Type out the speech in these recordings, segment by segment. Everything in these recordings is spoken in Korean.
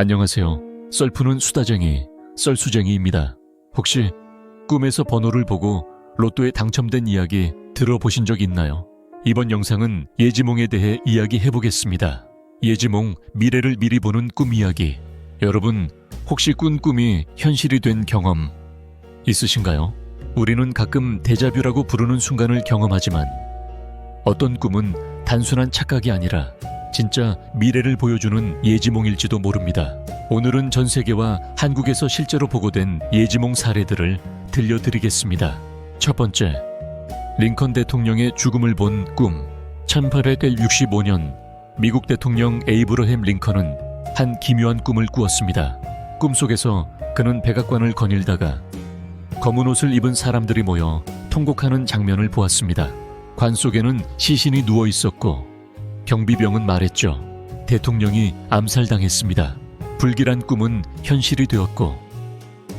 안녕하세요. 썰푸는 수다쟁이, 썰수쟁이입니다. 혹시 꿈에서 번호를 보고 로또에 당첨된 이야기 들어보신 적 있나요? 이번 영상은 예지몽에 대해 이야기해 보겠습니다. 예지몽, 미래를 미리 보는 꿈 이야기. 여러분, 혹시 꾼 꿈이 현실이 된 경험 있으신가요? 우리는 가끔 데자뷰라고 부르는 순간을 경험하지만 어떤 꿈은 단순한 착각이 아니라 진짜 미래를 보여주는 예지몽일지도 모릅니다. 오늘은 전 세계와 한국에서 실제로 보고된 예지몽 사례들을 들려드리겠습니다. 첫 번째, 링컨 대통령의 죽음을 본 꿈. 1865년 미국 대통령 에이브러햄 링컨은 한 기묘한 꿈을 꾸었습니다. 꿈속에서 그는 백악관을 거닐다가 검은 옷을 입은 사람들이 모여 통곡하는 장면을 보았습니다. 관 속에는 시신이 누워 있었고 경비병은 말했죠. 대통령이 암살당했습니다. 불길한 꿈은 현실이 되었고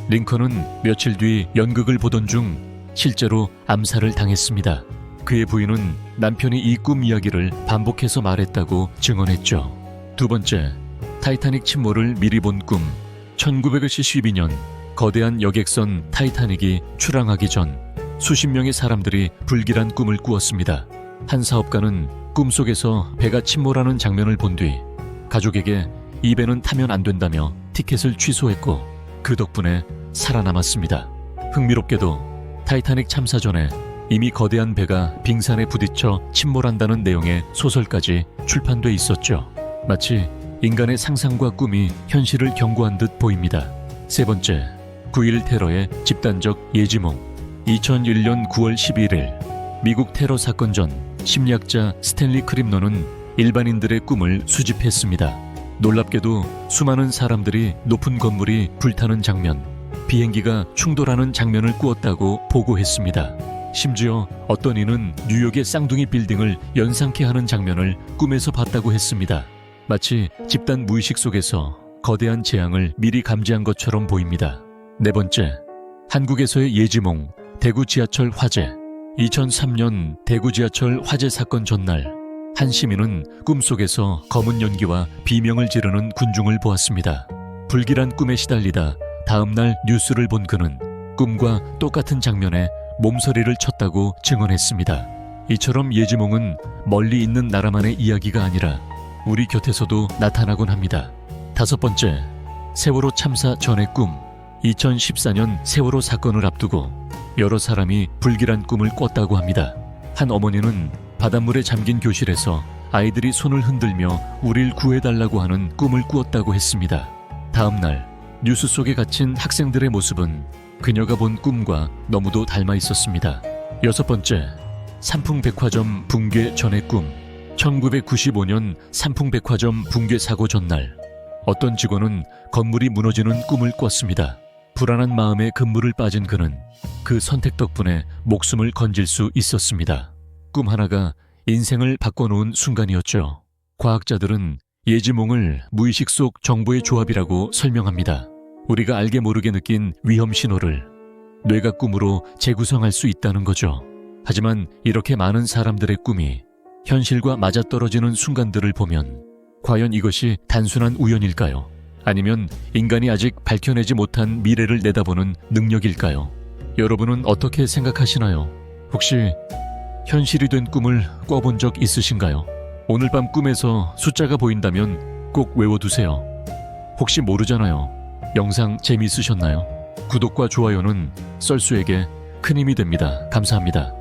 링컨은 며칠 뒤 연극을 보던 중 실제로 암살을 당했습니다. 그의 부인은 남편이 이 꿈 이야기를 반복해서 말했다고 증언했죠. 두 번째, 타이타닉 침몰을 미리 본 꿈. 1972년 거대한 여객선 타이타닉이 출항하기 전 수십 명의 사람들이 불길한 꿈을 꾸었습니다. 한 사업가는 꿈속에서 배가 침몰하는 장면을 본 뒤 가족에게 이 배는 타면 안 된다며 티켓을 취소했고 그 덕분에 살아남았습니다. 흥미롭게도 타이타닉 참사 전에 이미 거대한 배가 빙산에 부딪혀 침몰한다는 내용의 소설까지 출판돼 있었죠. 마치 인간의 상상과 꿈이 현실을 경고한 듯 보입니다. 세 번째, 9.1 테러의 집단적 예지몽. 2001년 9월 11일, 미국 테러 사건 전 심리학자 스탠리 크림너는 일반인들의 꿈을 수집했습니다. 놀랍게도 수많은 사람들이 높은 건물이 불타는 장면, 비행기가 충돌하는 장면을 꾸었다고 보고했습니다. 심지어 어떤 이는 뉴욕의 쌍둥이 빌딩을 연상케 하는 장면을 꿈에서 봤다고 했습니다. 마치 집단 무의식 속에서 거대한 재앙을 미리 감지한 것처럼 보입니다. 네 번째, 한국에서의 예지몽, 대구 지하철 화재. 2003년 대구 지하철 화재 사건 전날, 한 시민은 꿈속에서 검은 연기와 비명을 지르는 군중을 보았습니다. 불길한 꿈에 시달리다 다음날 뉴스를 본 그는 꿈과 똑같은 장면에 몸서리를 쳤다고 증언했습니다. 이처럼 예지몽은 멀리 있는 나라만의 이야기가 아니라 우리 곁에서도 나타나곤 합니다. 다섯 번째, 세월호 참사 전의 꿈. 2014년 세월호 사건을 앞두고 여러 사람이 불길한 꿈을 꿨다고 합니다. 한 어머니는 바닷물에 잠긴 교실에서 아이들이 손을 흔들며 우릴 구해달라고 하는 꿈을 꾸었다고 했습니다. 다음 날 뉴스 속에 갇힌 학생들의 모습은 그녀가 본 꿈과 너무도 닮아 있었습니다. 여섯 번째, 삼풍백화점 붕괴 전의 꿈. 1995년 삼풍백화점 붕괴 사고 전날, 어떤 직원은 건물이 무너지는 꿈을 꿨습니다. 불안한 마음에 근무를 빠진 그는 그 선택 덕분에 목숨을 건질 수 있었습니다. 꿈 하나가 인생을 바꿔놓은 순간이었죠. 과학자들은 예지몽을 무의식 속 정보의 조합이라고 설명합니다. 우리가 알게 모르게 느낀 위험 신호를 뇌가 꿈으로 재구성할 수 있다는 거죠. 하지만 이렇게 많은 사람들의 꿈이 현실과 맞아떨어지는 순간들을 보면 과연 이것이 단순한 우연일까요? 아니면 인간이 아직 밝혀내지 못한 미래를 내다보는 능력일까요? 여러분은 어떻게 생각하시나요? 혹시 현실이 된 꿈을 꿔본 적 있으신가요? 오늘 밤 꿈에서 숫자가 보인다면 꼭 외워두세요. 혹시 모르잖아요. 영상 재미있으셨나요? 구독과 좋아요는 썰수에게 큰 힘이 됩니다. 감사합니다.